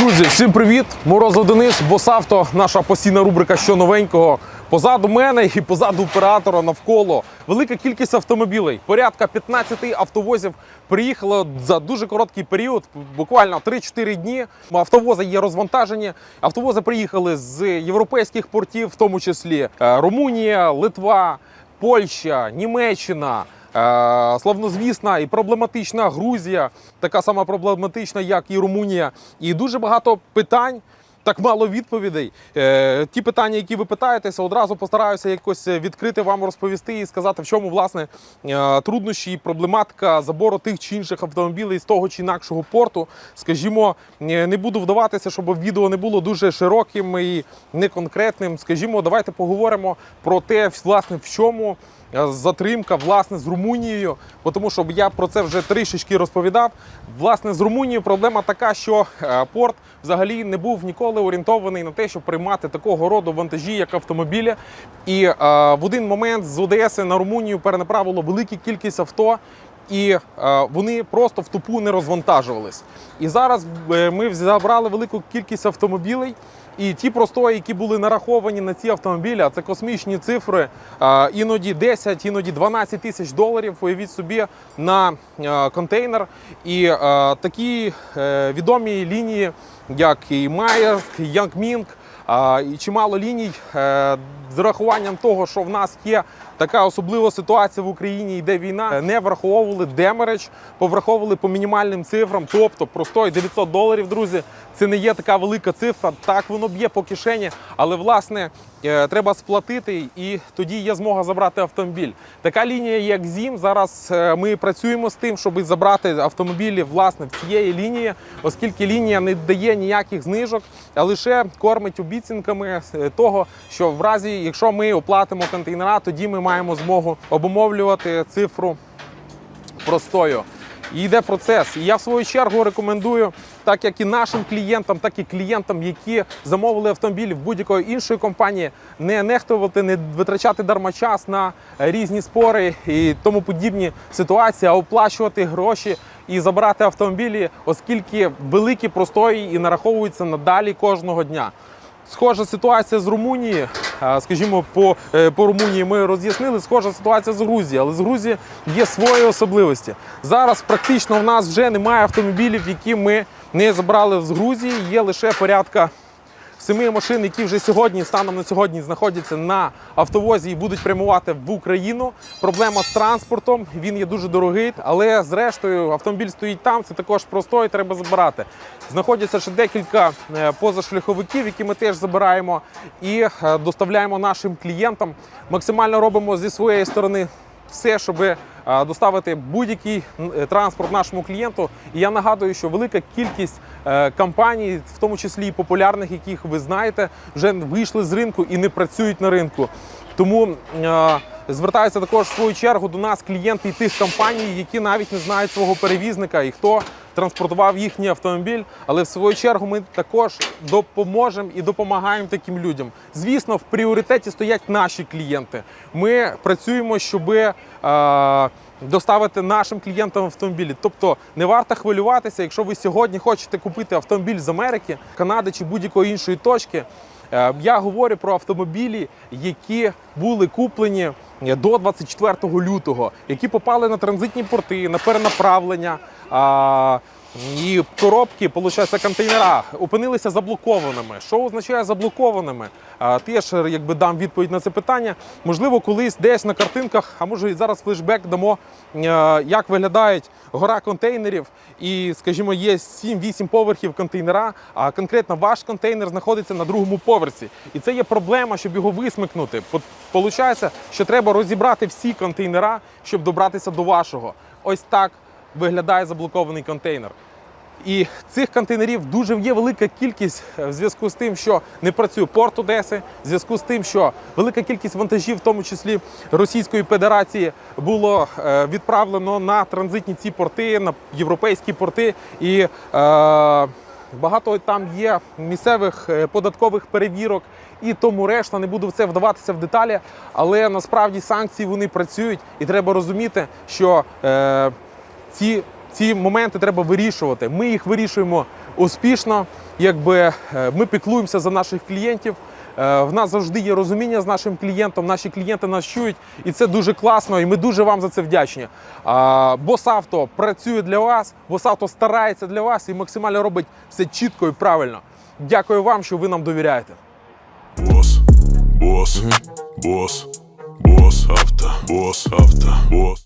Друзі, всім привіт! Морозов Денис, Босавто, наша постійна рубрика Що новенького. Позаду мене і позаду оператора навколо велика кількість автомобілей. Порядка 15 автовозів приїхало за дуже короткий період, буквально 3-4 дні. Автовози є розвантажені. Автовози приїхали з європейських портів, в тому числі е, Румунія, Литва, Польща, Німеччина. Е, Славнозвісна і проблематична Грузія, така сама проблематична, як і Румунія. І дуже багато питань, так мало відповідей. Е, Ті питання, які ви питаєтеся, одразу постараюся якось відкрити вам розповісти і сказати, в чому власне е, труднощі і проблематика забору тих чи інших автомобілів з того чи інакшого порту. Скажімо, не буду вдаватися, щоб відео не було дуже широким і неконкретним. Скажімо, давайте поговоримо про те, власне, в чому. Е, Затримка власне з Румунією, тому що я про це вже трішечки розповідав. Власне, з Румунією проблема така, що е, порт взагалі не був ніколи орієнтований на те, щоб приймати такого роду вантажі, як автомобілі. І е, в один момент з Одеси на Румунію перенаправило велику кількість авто. І е, вони просто в тупу не розвантажувались. І зараз е, ми забрали велику кількість автомобілей. І ті простої, які були нараховані на ці автомобілі, а це космічні цифри, е, іноді 10, іноді 12 тисяч доларів. Уявіть собі на контейнер. І такі відомі лінії, як і Майерськ, Янгмінг, і чимало ліній з урахуванням того, що в нас є така особлива ситуація в Україні, йде війна, не враховували демереч, повраховували по мінімальним цифрам. Тобто простої 900 доларів, друзі, це не є така велика цифра. Так воно б'є по кишені, але власне треба сплатити, і тоді є змога забрати автомобіль. Така лінія, як ЗІМ, зараз е, ми працюємо з тим, щоб забрати автомобілі власне в цієї лінії, оскільки лінія не дає ніяких знижок, а лише кормить обіцянками е, того, що в разі, якщо ми оплатимо контейнера, тоді ми маємо змогу обумовлювати цифру простою. І йде процес. І я в свою чергу рекомендую, так як і нашим клієнтам, так і клієнтам, які замовили автомобіль в будь-якої іншої компанії, не нехтувати, не витрачати дарма час на різні спори і тому подібні ситуації, а оплачувати гроші і забирати автомобілі, оскільки великі простої і нараховуються надалі кожного дня. Схожа ситуація з Румунії. Скажімо, по, е, по Румунії ми роз'яснили. Схожа ситуація з Грузії, але з Грузії є свої особливості. Зараз практично в нас вже немає автомобілів, які ми не забрали з Грузії. Є лише порядка семи машин, які вже сьогодні, станом на сьогодні, знаходяться на автовозі і будуть прямувати в Україну. Проблема з транспортом, він є дуже дорогий, але зрештою автомобіль стоїть там, це також простой, треба забирати. Знаходяться ще декілька е, позашляховиків, які ми теж забираємо і е, доставляємо нашим клієнтам. Максимально робимо зі своєї сторони все, щоб е, доставити будь-який е, транспорт нашому клієнту. І я нагадую, що велика кількість е, компаній, в тому числі і популярних, яких ви знаєте, вже вийшли з ринку і не працюють на ринку. Тому звертаються також в свою чергу до нас клієнти і тих компаній, які навіть не знають свого перевізника і хто транспортував їхній автомобіль. Але в свою чергу ми також допоможемо і допомагаємо таким людям. Звісно, в пріоритеті стоять наші клієнти. Ми працюємо, щоб е, доставити нашим клієнтам автомобілі. Тобто не варто хвилюватися, якщо ви сьогодні хочете купити автомобіль з Америки, Канади чи будь-якої іншої точки. Е, Я говорю про автомобілі, які були куплені до 24 лютого, які попали на транзитні порти, на перенаправлення. І коробки, виходить, контейнера опинилися заблокованими. Що означає заблокованими? Теж якби дам відповідь на це питання. Можливо, колись десь на картинках, а може і зараз флешбек дамо, як виглядають гора контейнерів. І, скажімо, є 7-8 поверхів контейнера, а конкретно ваш контейнер знаходиться на другому поверсі. І це є проблема, щоб його висмикнути. По- Получається, що треба розібрати всі контейнера, щоб добратися до вашого. Ось так виглядає заблокований контейнер. І цих контейнерів дуже є велика кількість е, в зв'язку з тим, що не працює порт Одеси, в зв'язку з тим, що велика кількість вантажів, в тому числі Російської Федерації, було е, відправлено на транзитні ці порти, на європейські порти. І е, багато там є місцевих е, податкових перевірок і тому решта. Не буду в це вдаватися в деталі, але насправді санкції вони працюють, і треба розуміти, що е, ці ці моменти треба вирішувати. Ми їх вирішуємо успішно. Якби е, ми піклуємося за наших клієнтів. Е, В нас завжди є розуміння з нашим клієнтом. Наші клієнти нас чують, і це дуже класно. І ми дуже вам за це вдячні. Босавто працює для вас, Босавто старається для вас і максимально робить все чітко і правильно. Дякую вам, що ви нам довіряєте. Босс, босс, босс, босс авто, босс авто, босс.